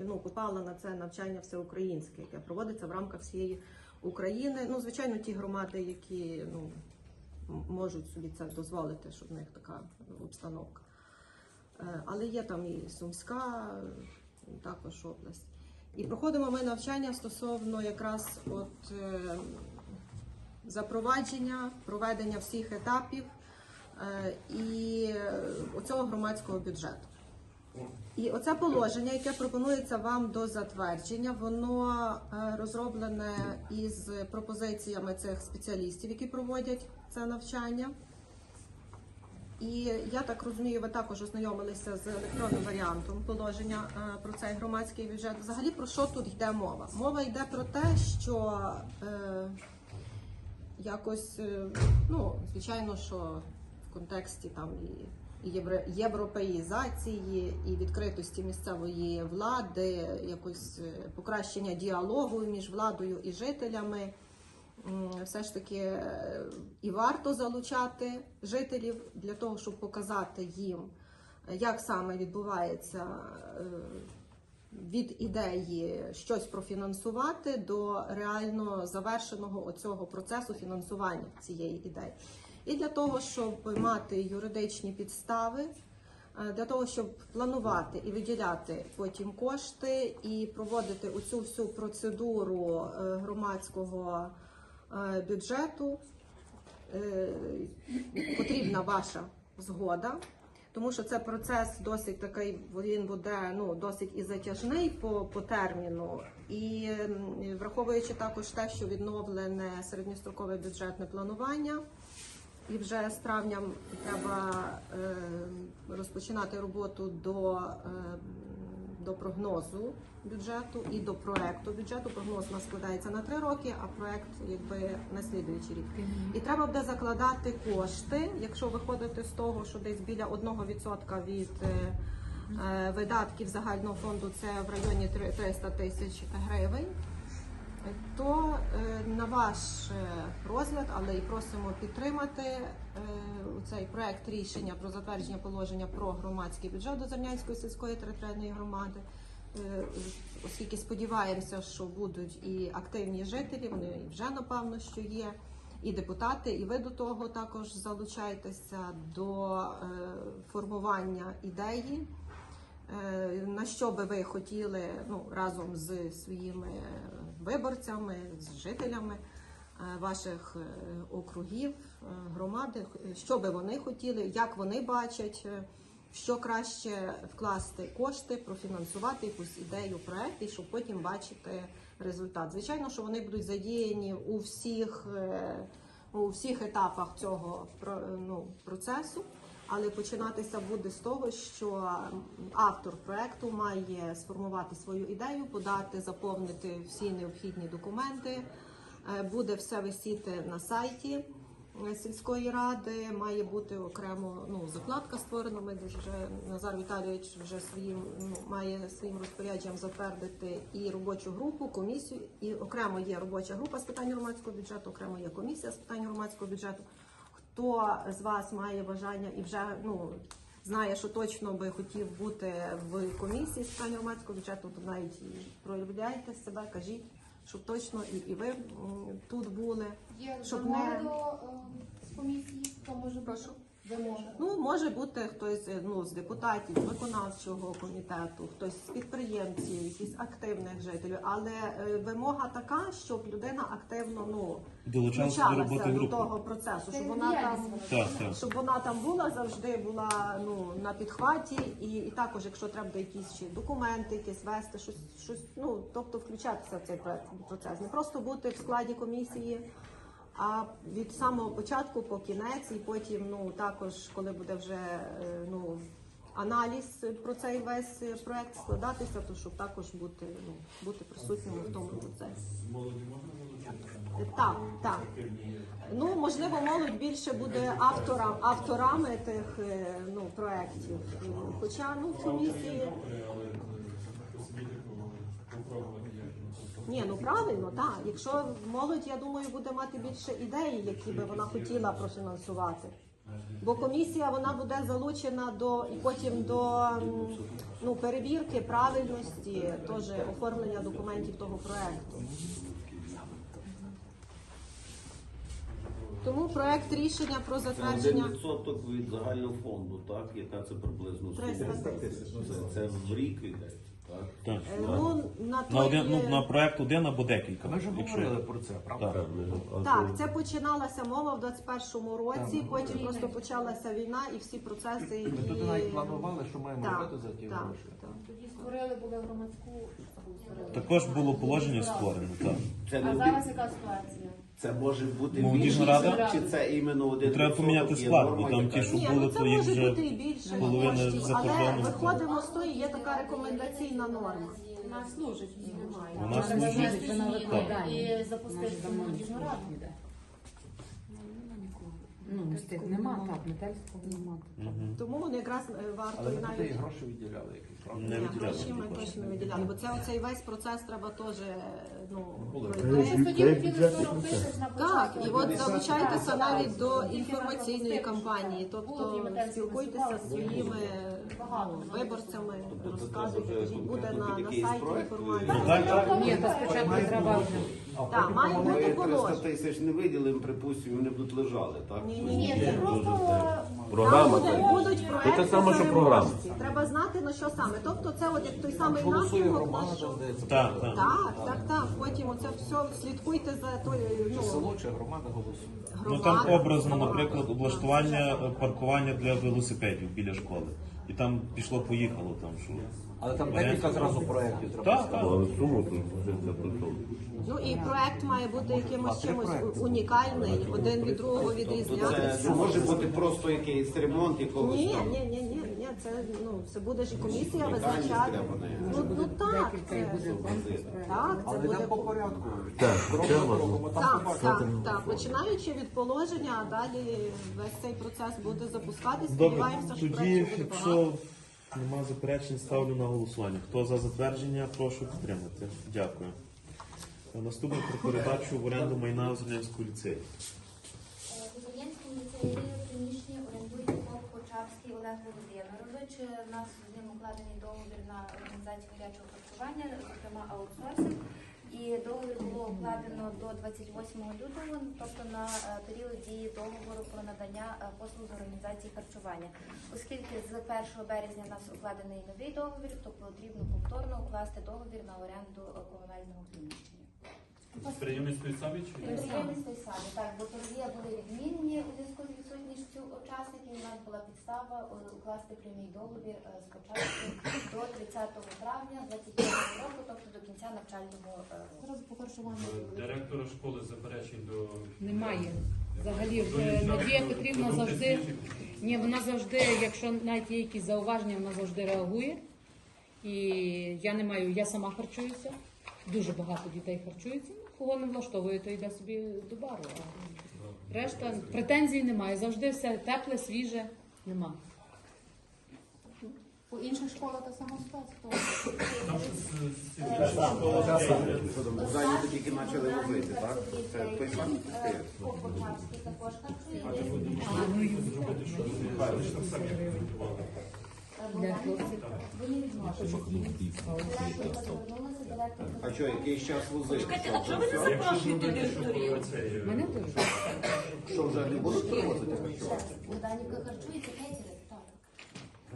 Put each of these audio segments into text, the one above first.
Ну, попала на це навчання всеукраїнське, яке проводиться в рамках всієї України. Ну, звичайно, ті громади, які ну, можуть собі це дозволити, щоб в них така обстановка. Е, Але є там і Сумська, також область. І проходимо ми навчання стосовно якраз от, е, запровадження, проведення всіх етапів е, і оцього громадського бюджету. І оце положення, яке пропонується вам до затвердження, воно е, розроблене із пропозиціями цих спеціалістів, які проводять це навчання. І я так розумію, ви також ознайомилися з електронним варіантом положення е, про цей громадський бюджет. Взагалі про що тут йде мова? Мова йде про те, що е, якось, е, ну, звичайно, що в контексті там і європеїзації, і відкритості місцевої влади, якось е, покращення діалогу між владою і жителями. Все ж таки е, і варто залучати жителів для того, щоб показати їм, е, як саме відбувається від ідеї щось профінансувати до реально завершеного оцього процесу фінансування цієї ідеї. І для того, щоб мати юридичні підстави, е, для того, щоб планувати і виділяти потім кошти і проводити оцю всю процедуру е, громадського е, бюджету, потрібна ваша згода. Тому що це процес досить такий, він буде ну досить і затяжний по, по терміну, і враховуючи також те, що відновлене середньострокове бюджетне планування, і вже з травня треба е, розпочинати роботу до, е, до прогнозу бюджету і до проекту бюджету. Прогноз у нас складається на три роки, а проект якби на слідуючий рік. І треба буде закладати кошти, якщо виходити з того, що десь біля 1% від е, видатків загального фонду це в районі три- 300 тисяч гривень. То е, на ваш е, розгляд, але і просимо підтримати е, цей проект рішення про затвердження положення про громадський бюджет до Зернянської сільської територіальної громади. Оскільки сподіваємося, що будуть і активні жителі, вони вже напевно що є, і депутати, і ви до того також залучайтеся до формування ідеї. Е, на що би ви хотіли ну, разом з своїми виборцями, з жителями е, ваших е, округів, громади, що би вони хотіли, як вони бачать, що краще вкласти кошти, профінансувати якусь ідею, проект, і щоб потім бачити результат. Звичайно, що вони будуть задіяні у всіх, у всіх етапах цього ну, процесу. Але починатися буде з того, що автор проекту має сформувати свою ідею, подати, заповнити всі необхідні документи. Е, Буде все висіти на сайті е, сільської ради. Має бути окремо ну, закладка створена. Ми вже Назар Віталійович вже своїм ну, має своїм розпорядженням затвердити і робочу групу, комісію. І окремо є робоча група з питань громадського бюджету, окремо є комісія з питань громадського бюджету хто з вас має бажання і вже ну знає, що точно би хотів бути в комісії з питань громадського бюджету, то навіть проявляйте себе, кажіть, щоб точно і, і ви тут були. Є Щоб не- до е, з комісії, то може прошу. Ну може бути хтось е, ну з депутатів виконавчого комітету, хтось з підприємців, якісь активних жителів, але е, вимога така, щоб людина активно ну Долучалися до роботи до групи. того процесу, щоб вона там. Так, так. щоб вона там була завжди була ну на підхваті, і, і також, якщо треба буде якісь ще документи, якісь вести, щось, щось, ну тобто включатися в цей процес, не просто бути в складі комісії, а від самого початку по кінець, і потім ну також, коли буде вже е, ну. Аналіз про цей весь проект складатися, то щоб також бути ну бути присутнім в тому процесі. Так, так. Ну, можливо, молодь більше буде авторам, авторами тих е, ну, проєктів. Хоча ну, в комісії. Ні, ну правильно, так. Якщо молодь, я думаю, буде мати більше ідей, які би вона хотіла профінансувати. Бо комісія вона буде залучена до і потім до ну, перевірки правильності, теж оформлення документів того проекту. Тому проект рішення про затвердження відсоток від загального фонду, так? Яка це приблизно 300 тисяч. Це, в рік йдеться, так? Так. е, ну, на На один ну е, на проект один або декілька. Ми вже якщо- говорили про це, правда? Так. Так, це починалася мова в 21-му році, потім просто почалася війна і всі процеси, які... Ми туди навіть планували, що маємо Так, робити за ті так, гроші. так. Тоді створили були громадську. Також було положення створено. Так. Це, А не зараз яка ситуація? Це може бути Молодіжна більше, рада? чи це іменно один Треба відсоток поміняти є склад, норма, бо там ті, що Ні, були, ну це то їх може вже бути і більше половина коштів, за але кордоном. виходимо з тої, є така рекомендаційна норма. Вона служить, немає. Вона служить. Вона викладає. і запустити молодіжну раду. Ну, мистецтв нема, так, мистецтва нема. Мгм. Тому якраз е, варто Але і туди і навіть гроші виділяли якісь, правда? Не Ні, виділяли гроші ми ті кошти. точно не виділяли, бо це оцей весь процес треба теж ну Були. Пройти. ж тоді хотіли 40 тисяч на Так, початку. і от 50. залучайтеся навіть до інформаційної кампанії, тобто спілкуйтеся з своїми ну, виборцями, Тобто розказуйте, кажіть, буде на, на сайті інформація. Ну, так, так. Ні, то спочатку треба вже. Так, має Ми бути 300 положення. тисяч не виділимо, припустимо, вони будуть лежали, так? Ні, Ні, ні, це просто Програма Там це. будуть, будуть проекти Це саме, що програма. переможці. Треба знати на що саме. Тобто це от як той самий напрямок, громада, на що. Так, так. Так, так, так. Потім оце все слідкуйте за тою ну, Село чи громада голосує. Ну громадою. там образно, наприклад, облаштування е, паркування для велосипедів біля школи. І там пішло, поїхало там, що. Але там декілька зразу проєктів треба Так, так. Але суму тут це при чому. Ну і проект має бути якимось чимось унікальний, один від другого відрізнятися. це може бути просто якийсь ремонт якогось Ні, там. ні, ні, ні, ні, це ну це буде ж і комісія визначати. Ну, ну так, це, так, це Але буде по порядку. Так, це важливо. Так, так, так. Починаючи від положення, а далі весь цей процес буде запускатись. Добре, Сподіваємося, що тоді, проєктів буде багато. якщо нема заперечень, ставлю на голосування. Хто за затвердження, прошу підтримати. Дякую. Наступне про передачу в оренду майна Озернянського ліцею. В Українському ліцеї приміщення орендує Олег Володимирович. У нас з ним укладений договір на організацію гарячого харчування, зокрема аутсорсинг. І договір було укладено до 28 лютого, тобто на е, період дії договору про надання е, послуг з організації харчування. Оскільки з 1 березня у нас укладений новий договір, то потрібно повторно укласти договір на оренду е, комунального приміщення. Підприємницької самі чи Підприємець той так, бо торги були відмінені у зв'язку з відсутністю учасників. У нас була підстава е, укласти прямий договір е, спочатку до 30 травня 2025 року, тобто до кінця навчального е, року. Директора школи заперечень до Немає. Взагалі вже Надія Петрівна завжди. Ні, вона завжди, якщо навіть є якісь зауваження, вона завжди реагує. І я не маю, я сама харчуюся. Дуже багато дітей харчується. Кого не влаштовує, то йде собі до бару. А решта претензій немає. Завжди все тепле, свіже, нема. По інших школах та сама ситуація. Зайняті тільки почали возити, так? Це той самий також харчує. Директор А що, якийсь час возити? якщо ви думаєте, що це Мене теж. Що вже не будуть привозити? Богданівка харчується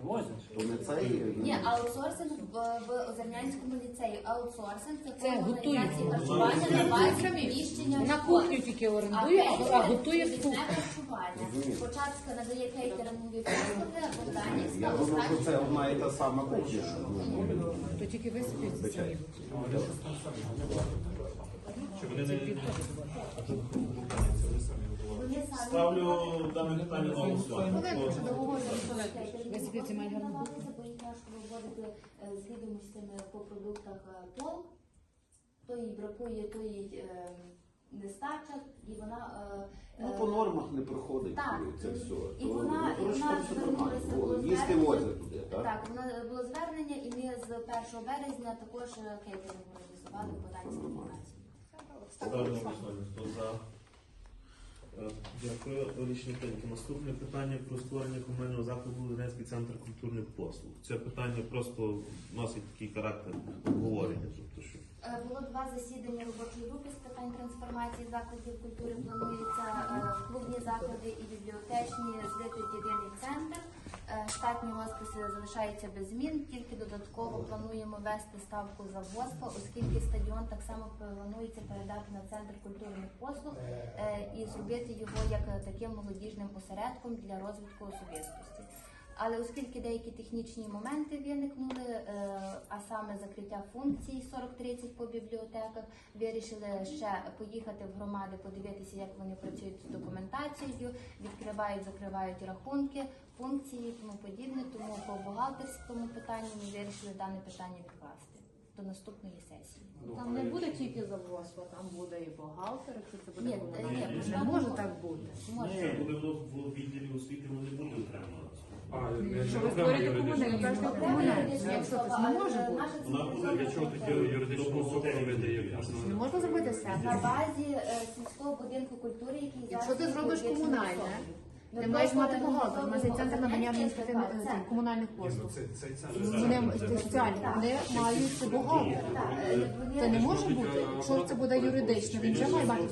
То не цей... Ні, аутсорсинг в, в Озернянському ліцеї. Аутсорсинг це, Це форма організації харчування на базі приміщення Вона школи. кухню тільки орендує, а, а готує в це кухні. харчування. Початка надає кейтерингові послуги, а Богданівська Я думав, що це одна і та сама кухня. То тільки висвітлюється самі. чи вони не Ставлю дане питання на голосування. Е, з відомостями по продуктах е, пол. То їй бракує, то їй е, нестача, і вона... е, Ну, е, по нормах не проходить Так. це все. І То, вона- ну, і коротше, вона там звернулася, Їсти звернення. возять туди, так? Так, воно було звернення, і ми з 1 березня також е, кейтеринг організували в Богданській гімназії. Ставлю на голосування. Хто за? Дякую, рішення прийнято. Наступне питання про створення комунального закладу Донецький центр культурних послуг. Це питання просто носить такий характер обговорення. Тобто, що Було два засідання робочої групи з питань трансформації закладів культури. Планується е, клубні заклади і бібліотечні злити в єдиний центр. Е, Штатні госписи залишаються без змін, тільки додатково плануємо вести ставку за ВОСПа, оскільки стадіон так само планується передати на центр культурних послуг е, і зробити його як е, таким молодіжним осередком для розвитку особистості. Але оскільки деякі технічні моменти виникнули, е, а саме закриття функцій 40-30 по бібліотеках, вирішили ще поїхати в громади, подивитися, як вони працюють з документацією, відкривають, закривають рахунки, функції і тому подібне. Тому по бухгалтерському питанню ми вирішили дане питання відкласти до наступної сесії. Там не буде тільки завгоспа, там буде і бухгалтер, якщо це буде Ні, ні, Не може так бути. Ні, коли воно в відділі освіти воно не буде окремо. А, Що ви створюєте комунальний, кажете, Окремо Якщо це не може бути. Вона Для чого тоді юридичну особу робити, як Не можна? зробити все На базі е, сільського будинку культури, який Якщо ти зробиш комунальне, Ти маєш мати бухгалтер, у нас є центр надання адміністративних е, комунальних послуг. Це. Вони соціальні, вони мають бухгалтера. Так, е, Це не може бути, якщо це буде юридично, він вже має мати.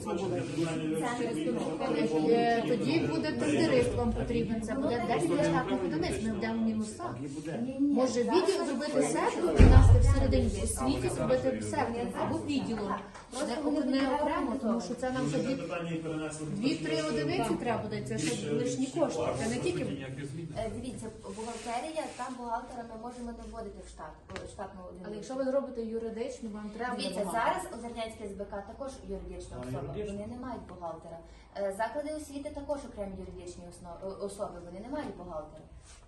Е, Тоді буде тендерист вам потрібен, це буде декілька штатних одиниць, ми вдемо мінуса. Може відділ зробити це сектор і нас всередині в освіті зробити сектор або відділом. Не, не окремо, тому що це нам перенесли. дві-три одиниці треба буде, це ще лишні кошти. Це не тільки Е, Дивіться, бухгалтерія, там бухгалтера ми можемо не вводити в штат, штатну Але якщо ви зробите юридично, вам треба Дивіться, бухгалтер. зараз Озернянське СБК також юридична особа, вони не мають бухгалтера. Е, Заклади освіти також окремі юридичні осно- о- особи, вони не мають бухгалтера.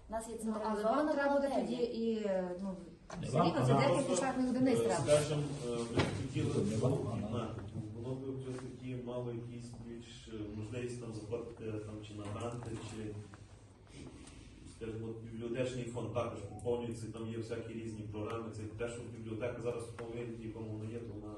У нас є Ну, але вам централізована треба буде тоді бухгалтерія. і ну, все рівно це декілька штатних одиниць треба. Скажем, е, ми б хотіли воно б вже такі мало якісь е, можливість там заплатити там чи на гранти, чи скажімо, от бібліотечний фонд також поповнюється, там є всякі різні програми. Це те, що бібліотека зараз в повинні, якому вона є, то вона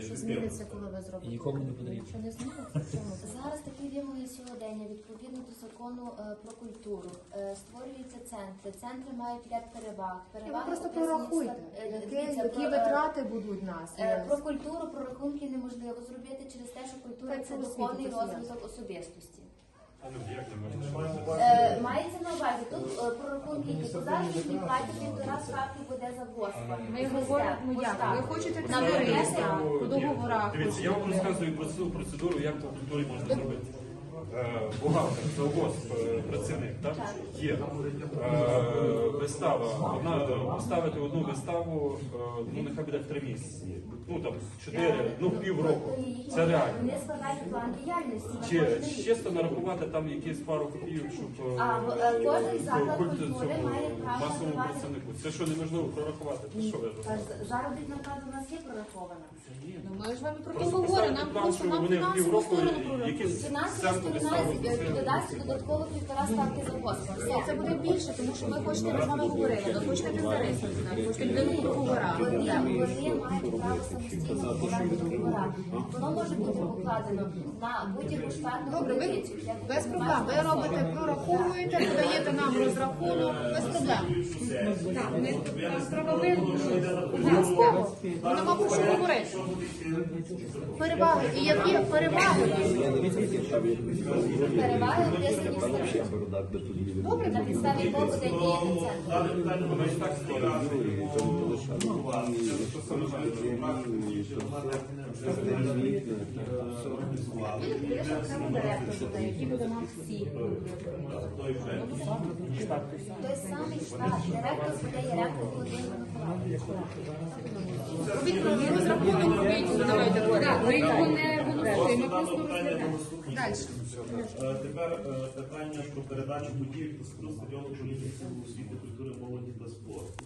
Що зміниться, коли ви зробите? нікому не потрібно. Нічого не зміниться. Зараз такі вимоги сьогодення відповідно до закону е, про культуру. Е, Створюються центри. Центри мають ряд переваг. І ви Переваги просто описані в прорахуйте, ста- е, які, дивіться, які про, е, витрати будуть в нас. Е, Про культуру, про рахунки неможливо зробити через те, що культура це це освіта, духовний це розвиток особистості. Е, Мається на увазі тут е, про рахунки, які платять, заробітній платі півтора ставки буде за госпа. Ми говоримо, ну як, ви хочете Нам вирішити по договорах. Дивіться, я вам розказую про цю процедуру, як по культурі можна зробити. Е, Бухгалтер, завгосп, е, працівник, так? Є. Е, Вистава. Одна, поставити одну виставу, ну нехай буде в три місяці. Ну там чотири, ну півроку. Це реально. Вони складають план діяльності. Чи чисто нарахувати там якісь пару копійок, щоб А, в- е, кожен заклад культу- культури цьому має право масовому давати- працівнику. Це що неможливо прорахувати? Це що ви з- Заробітна плата у нас є прорахована. Ну ми ж вам про то Просто говоримо, нам план, просто що нам вони фінансову півроку сторону якісь Фінансова сторона додасть додатково півтора ставки за госпа. Це буде більше, тому що ми хочете, ми з вами говорили, ви хочете тендериста, хочете людину по. Вони, мають право самостійно укладати договора. Воно може бути покладено на будь-яку штатну Добре, ви без проблем. Ви робите, прораховуєте, даєте нам розрахунок, без проблем. Обов'язково. Ми нема про що говорити. Переваги. І які переваги? Переваги описані в статті. Добре, На підставі кого буде діяти центр. Дане питання воно і так Є ж окремо директор який буде нам всі. Той самий штат, директор буде є ректор Володимир Миколаївич. Робіть розрахунок, робіть, давайте ми його не голосуємо, ми просто розглядаємо. Далі. Е, Тепер е, питання про передачу будівель споруд стадіону політики освіти, культури, молоді та спорту.